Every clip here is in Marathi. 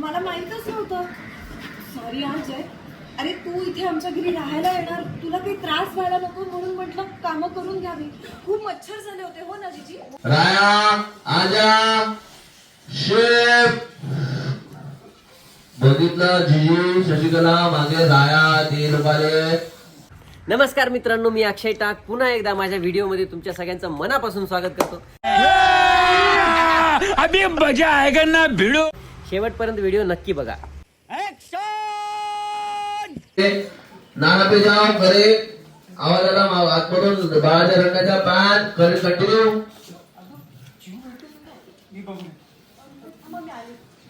मला माहीतच नव्हतं सॉरी आज आहे अरे तू इथे आमच्या घरी राहायला येणार. तुला काही त्रास व्हायला नको म्हणून म्हटलं कामं करून घ्यावी. खूप मच्छर झाले होते हो ना जीजी राया आजा शेफ बघितलं जीजी शशिकला मागे राया ते रुपाले नमस्कार मित्रांनो मी अक्षय टाक. पुन्हा एकदा माझ्या व्हिडिओमध्ये तुमच्या सगळ्यांचं मनापासून स्वागत करतो. अभी मजा आएगा ना भिड़ो. शेवटपर्यंत व्हिडिओ नक्की बघा. नाना पे जाओ करे आवाज आला मा- आतमधून बाळाच्या रंगाचा पॅन करे कंटिन्यू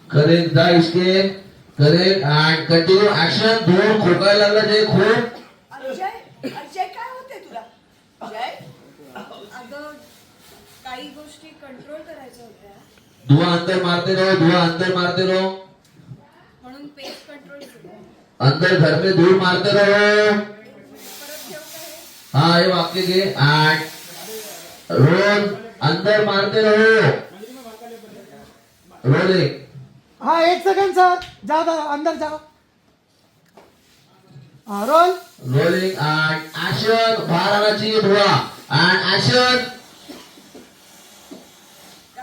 करे जा इसके करे कंटिन्यू ऍक्शन दोन खोकायला लागला जे खूप अजय अजय काय होते तुला अजय अगं काही गोष्टी कंट्रोल करायच्या होत्या. धुआ अंदर मारते रहो धुआ अंदर मारते रहो. म्हणून पेस कंट्रोल केलं. अंदर घर में धूल मारते रहो. परत ठेव काय हाँ ये वाक्य के एंड रोज अंदर मारते रहो. रोलिंग हाँ एक सेकंड सर जाओ जाओ अंदर जाओ. हाँ रोल. रोलिंग एंड एक्शन बाहर आना चाहिए धुआ एंड एक्शन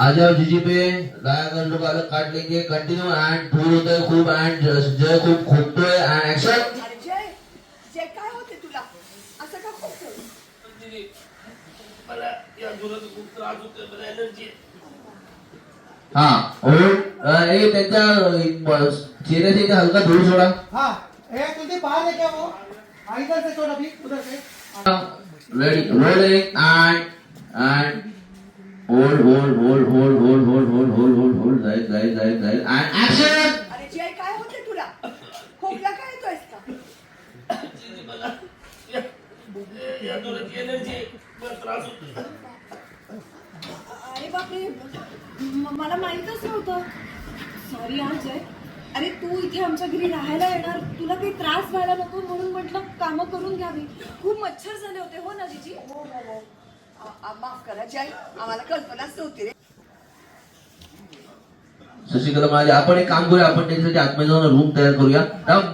आ जाओ जीजी पे डाया कंटो काट लेंगे कंटिन्यू एंड फूल होता है खूब एंड जय खूब खोटतो आहे. का ए सोडा. तुझे बाहर है? क्या वो से छोड़ा उधर से ready and and hold hold hold hold hold hold hold hold hold hold जाईल जाईल जाईल जाईल अरे काय होते तुला खोकला काय येतोयस अरे बापरे म- मला माहीतच नव्हतं सॉरी आज अरे तू इथे आमच्या घरी राहायला येणार तुला काही त्रास व्हायला नको म्हणून म्हटलं कामं करून घ्यावी खूप मच्छर झाले होते हो ना जीजी हो हो माफ करा जय आम्हाला कल्पनाच नव्हती रे. शशिकला म्हणाले आपण एक काम करूया आपण त्यांच्यासाठी आतमध्ये जाऊन रूम तयार करूया.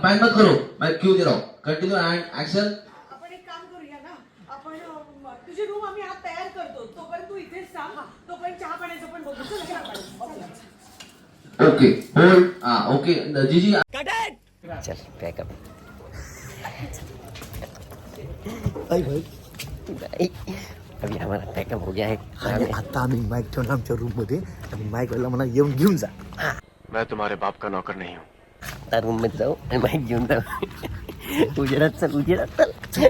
पॅन मत करो. मैं क्यू दे रहा हूं कंटिन्यू एंड एक्शन आपण एक काम करूया ना. आपण अं, तुझी रूम आम्ही आज तयार करतो. तोपर्यंत तू इथेच सांग तोपर्यंत चहा पाण्याचं पण बघू. चल चहा पाण्याचं. ओके होल्ड हा ओके जीजी. चल पॅकअप अभी हमारा पैकअप हो गया है। आणि आता आम्ही माईक ठेवला आमच्या रूम मध्ये आणि माईक वाला म्हणा येऊन घेऊन जा। मैं तुम्हारे बाप का नौकर नहीं हूँ। आता रूम मध्ये जाऊ आणि माईक घेऊन जाऊ। उजेडात चल उजेडात चल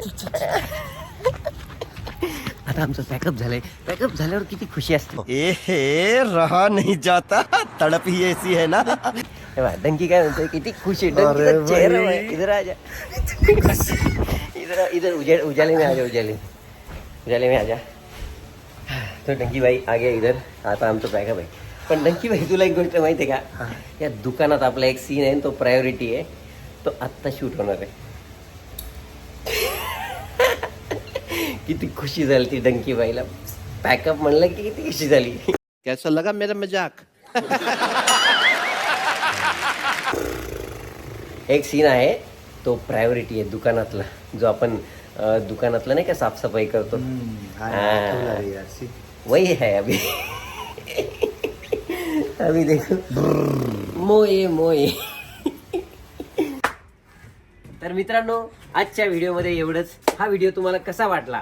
आता आमचं पॅकअप झालंय पॅकअप झाल्यावर किती खुशी असते। ए हे रहा नहीं जाता। तड़प ही ऐसी है ना। हे बघ, डंकी काय म्हणतोय किती खुश अरे चेहरा भाई. इधर आ जा। इधर इधर उजाले उजाले में आ जा उजाले। उजाले में आ जा तो डंकी भाई आ गया इधर आता आमचं पॅकअप आहे पण डंकी भाई तुला एक गोष्ट माहिती आहे का या दुकानात आपला एक सीन आहे तो प्रायोरिटी आहे. तो आत्ता शूट होणार आहे. किती खुशी झाली ती डंकी बाईला पॅकअप म्हणलं की किती खुशी झाली. कैसा लगा मेरा मजाक? एक सीन आहे तो प्रायोरिटी आहे दुकानातला जो आपण दुकानातला नाही का साफसफाई करतो? हाँ, वही है अभी. अभी देखो. मोये मोये तर मित्रांनो आजच्या व्हिडिओमध्ये एवढंच. हा व्हिडिओ तुम्हाला कसा वाटला?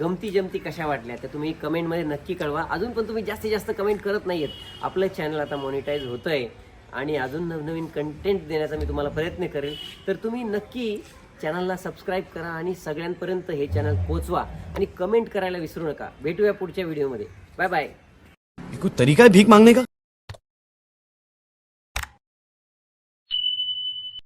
गमती जमती कशा वाटल्या? तर तुम्ही कमेंटमध्ये नक्की कळवा. अजून पण तुम्ही जास्तीत जास्त कमेंट करत नाहीयेत. आपलं चॅनल आता मॉनिटाईज होतं आहे आणि अजून नवनवीन कंटेंट देण्याचा मी तुम्हाला प्रयत्न करेल. तर तुम्ही नक्की चॅनलला सबस्क्राईब करा आणि सगळ्यांपर्यंत हे चॅनल पोचवा आणि कमेंट करायला विसरू नका. भेटूया पुढच्या व्हिडिओमध्ये. Bye bye. तरी तरीका भीक मागणे का?